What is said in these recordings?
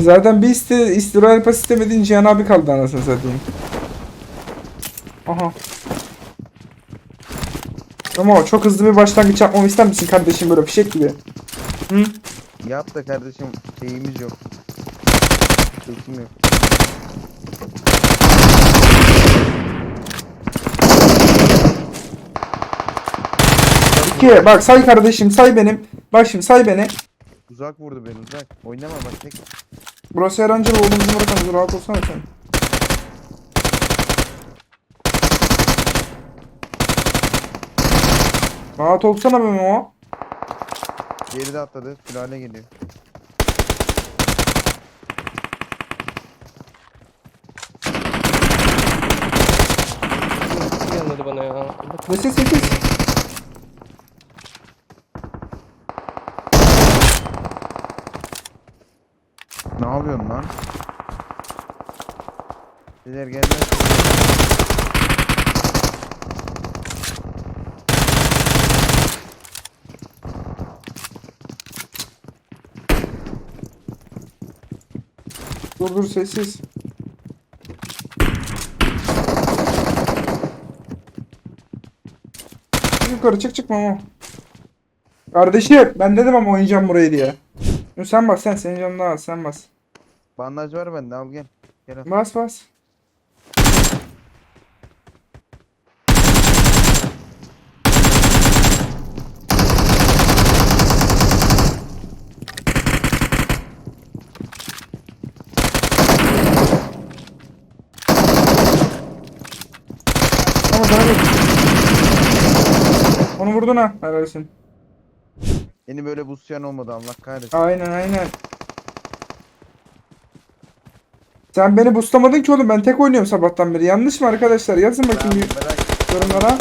Zaten bir iste, istirahat pas istemediğin Cihan abi kaldı anasını satayım. Aha. Ama çok hızlı bir başlangıç yapmamı ister misin kardeşim böyle fişek gibi? Hı? Yap da kardeşim şeyimiz yok. Sesim yok. İki. Bak say kardeşim say benim. Bak şimdi say beni. Uzak vurdu beni uzak. Oynama bak tek. Burası Erancıl oğlumuzun bırakamız. Rahat olsana sen. Rahat olsana be o. Geride atladı. Sülale geliyor. Yanladı bana ya? Bak, Nesi 8. Ne yapıyorsun lan? Beyler gelmez. Dur dur sessiz. Yukarı çık çık mama. Kardeşim ben dedim ama oynayacağım burayı diye. Dur sen bas sen senin canın daha az sen bas. Bandaj var bende al gel. Gel al. Bas bas. Ama bak. Onu vurdun ha. Helalsin. Yeni böyle busyan olmadı Allah kahretsin. Aynen aynen. Sen beni boostlamadın ki oğlum ben tek oynuyorum sabahtan beri. Yanlış mı arkadaşlar? Yazın bakayım bir yorumlara.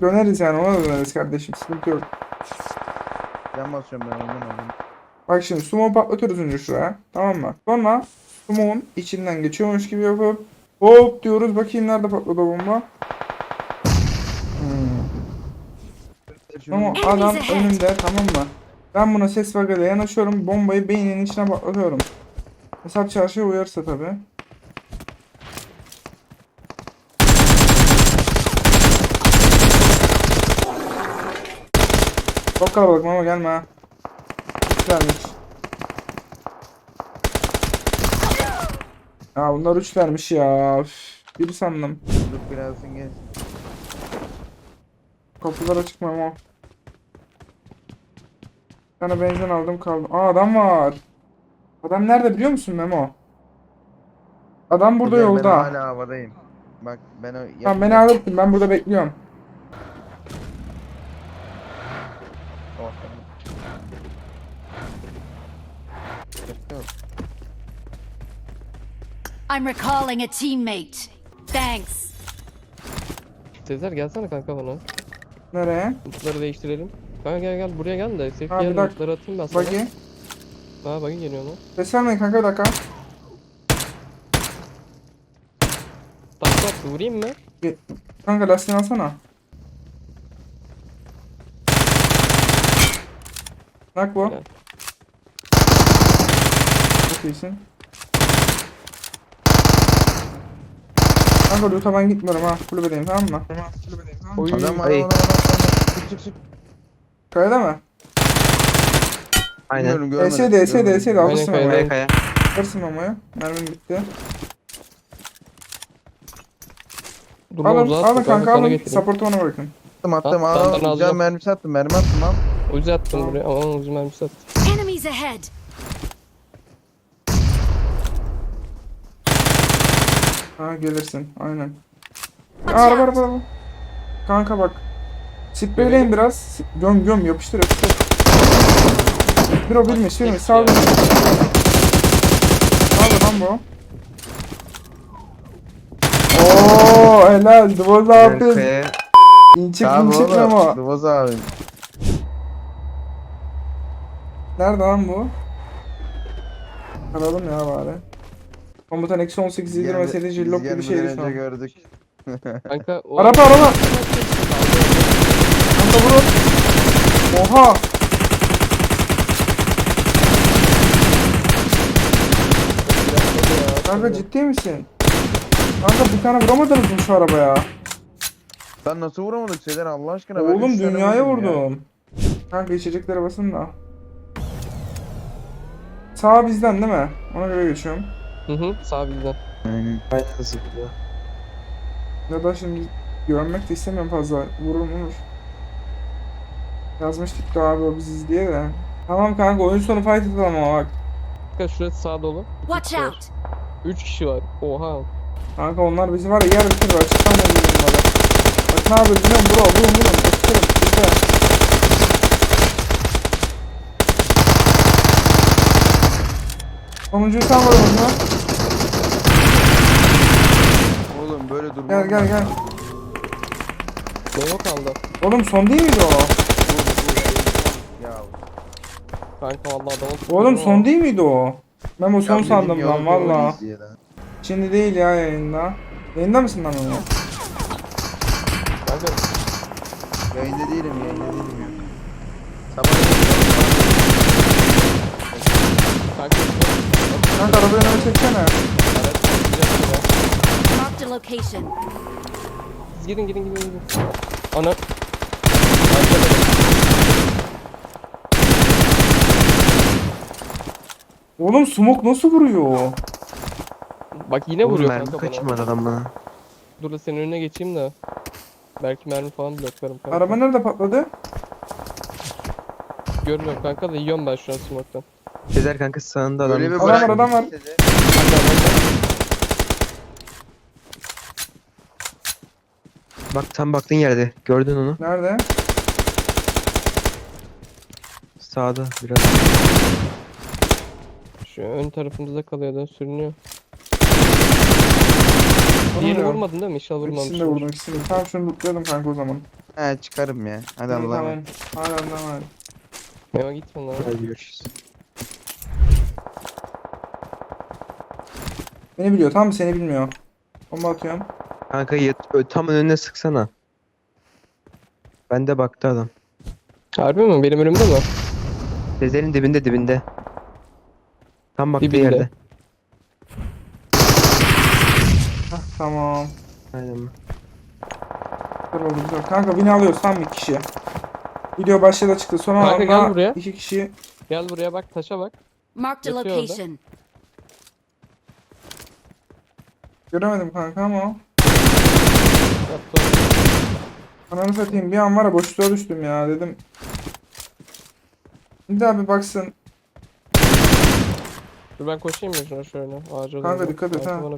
Döneriz yani ona döneriz kardeşim. Sıkıntı yok. Can basıyorum ben ondan aldım. Bak şimdi sumo patlatıyoruz önce şuraya. Tamam mı? Sonra sumo'nun içinden geçiyormuş gibi yapıp hop diyoruz. Bakayım nerede patladı bomba. Ama adam önümde tamam mı? Ben buna ses vagada yanaşıyorum. Bombayı beyninin içine patlatıyorum. Hesap çarşıya uyarsa tabi. Çok kalabalık ama gelme ha. Güzelmiş. Ya bunlar 3 vermiş ya. Üf, biri sandım. Dur birazdan gel. Kapılar açık mı ama? Bir tane benzin aldım kaldım. Aa adam var. Adam nerede biliyor musun Memo? Adam burada Güzel, Ben yolda. hala havadayım. Bak ben o... Tamam beni alırsın ben burada bekliyorum. I'm recalling a teammate. Thanks. Sezer gelsene kanka bana. Nereye? Lootları değiştirelim. Kanka gel gel buraya gel de safe Ha, bir gel dakika. lootları atayım ben sana. Bakayım. Ha bakın geliyor lan. Ses vermeyin kanka bir dakika. Tak tak vurayım mı? Kanka lastiğini alsana. Bak bu. Gel. Çok iyisin. Kanka loot'a ben gitmiyorum ha. Kulübedeyim tamam mı? Kulübedeyim tamam mı? Oy. Adam Ay. Çık çık çık. Kayada mı? Aynen. Bilmiyorum, görmedim, ESD, ESD, görmedim. ESD alırsın ama. Kaya kaya. Alırsın ama Mermim bitti. Durma Alın, uzağa alın kanka alın. Support'u bana bırakın. Attım attım At, ben- ben al. Can alacağım. mermisi attım mermi attım al. Uzi attım buraya ama uzi mermisi attım. Enemies ahead. Ha gelirsin aynen. Aa, araba araba araba. Kanka bak. Spreyleyin biraz. Göm göm yapıştır yapıştır. Bir o bilmiş bilmiş. Sağ olun. Sağ lan bu. Oo helal. Duvoz abi. Kaya. İnçik inçik ama. Dıvoz abi. Nerede lan bu? Aralım ya bari. Komutan eksi 18 yedirmeseydi Biz jillop gibi gelmeden şeydi şu önce an. gördük. Kanka o... Araba araba. Kanka vurun. Oha. Kanka ciddi misin? Kanka bir tane vuramadınız mı şu arabaya? Lan nasıl vuramadık Sezer Allah aşkına? Ben Oğlum üç tane dünyaya vurdum ya. vurdum. Kanka içeceklere basın da. Sağ bizden değil mi? Ona göre geçiyorum. Hı hı sağ bizden. Aynen. Aynen hızlı gidiyor. Ya da şimdi görmek de istemiyorum fazla. Vurur vurur. Yazmıştık da abi o biziz diye de. Tamam kanka oyun sonu fight atalım ama bak. Kanka şurası sağ dolu. Watch out! 3 kişi var. Oha. Kanka onlar bizi var ya yer bitirir açıktan vurur bunlara. Bak ne musun? Bro vurun vurun. Bitirin. Bitti. Sonuncuyu sen vurun bunu. Oğlum böyle durma. Gel gel gel. Memo kaldı. Oğlum son değil miydi o? Ya. Kanka vallahi adamı Oğlum son değil miydi o? Ben bu son Ya sandım lan yolda valla. Şimdi değil ya yayında. Yayında mısın lan onu? Kanka Yayında değilim yayında değilim ya. Sabah kanka. Kanka arabayı önüme çeksene. Marked a location. Siz gidin gidin gidin gidin. Ana. Oğlum smoke nasıl vuruyor? Bak yine Oğlum vuruyor mermi kanka bana. kaçırmadı adam bana. Dur da senin önüne geçeyim de. Belki mermi falan bloklarım kanka. Araba nerede patladı? Görmüyorum kanka da yiyorum ben şu an smoke'tan. Sezer kanka sağında adam. Öyle bir Adam bırak. var, adam var. Bak tam baktığın yerde. Gördün onu. Nerede? Sağda biraz. Şu ön tarafımızda kalıyor da sürünüyor. Diğerini Vurmuyor. vurmadın değil mi? İnşallah İkisini de vurmamışsın. vurdum ikisini. Tamam şunu lootlayalım kanka o zaman. He çıkarım ya. Hadi Allah'a tamam. emanet. Hadi Allah'a emanet. Meva gitme lan. Hadi görüşürüz. Beni biliyor tamam mı? Seni bilmiyor. Bomba atıyorum. Kanka yat, ö- tam önüne sıksana. Ben de baktı adam. Harbi mi? Benim önümde mi? Sezer'in dibinde dibinde. Tam baktığı Dibinde. yerde. Hah tamam. Aynen. Güzel oldu güzel. Kanka beni alıyoruz tam bir kişi. Video başladı çıktı. Son Kanka anda gel buraya. iki kişi. Gel buraya bak taşa bak. Marked a Yatıyor orada. location. Göremedim kanka ama. Yaptı. Ananı satayım bir an var ya boşluğa düştüm ya dedim. Bir daha bir baksın. Dur ben koşayım mı şuna şöyle ağaca Kanka dikkat et ha. bana.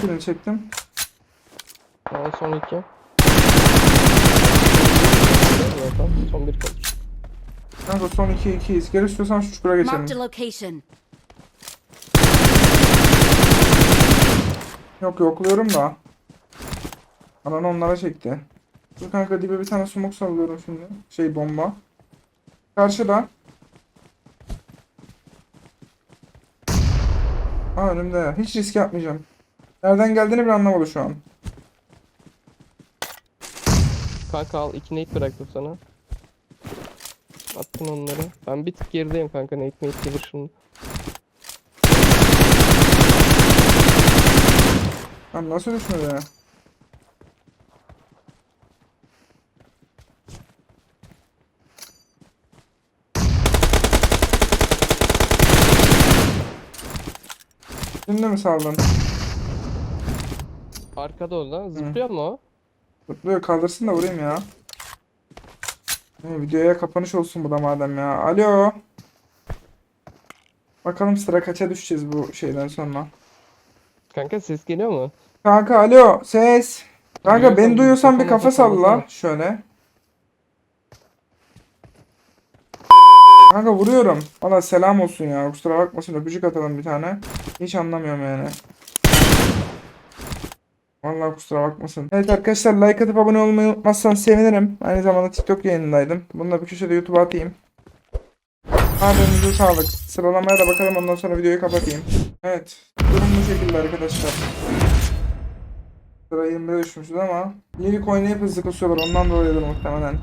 Makineni çektim. Tamam son iki. Zaten son bir kalır. Kanka son 2 2'yiz. Gel istiyorsan şu çukura geçelim. Marked a location. Yok yokluyorum da. Anan onlara çekti. Dur kanka dibe bir tane smoke sallıyorum şimdi. Şey bomba. Karşıda. Aa önümde. Hiç risk yapmayacağım. Nereden geldiğini bile anlamadı şu an. Kanka al iki nate bıraktım sana. Attın onları. Ben bir tık gerideyim kanka nate nate gelir şimdi. Lan nasıl düşmedi ya? Şimdi mi saldın? Arkada o. Zıplıyor mu o? Zıplıyor kaldırsın da vurayım ya. Ee, videoya kapanış olsun bu da madem ya. Alo. Bakalım sıra kaça düşeceğiz bu şeyden sonra. Kanka ses geliyor mu? Kanka alo ses. Kanka Duyuyorsan beni duyuyorsan bir kafa salla şöyle. Kanka vuruyorum. Valla selam olsun ya. Kusura bakmasın öpücük atalım bir tane. Hiç anlamıyorum yani. Vallahi kusura bakmasın. Evet arkadaşlar like atıp abone olmayı unutmazsan sevinirim. Aynı zamanda TikTok yayınındaydım. Bunu da bir köşede YouTube'a atayım. Ademimize sağlık. Sıralamaya da bakalım ondan sonra videoyu kapatayım. Evet. Durum bu şekilde arkadaşlar. Sıra 20'de düşmüşüz ama Livik oynayıp hızlı kasıyorlar ondan dolayıdır muhtemelen.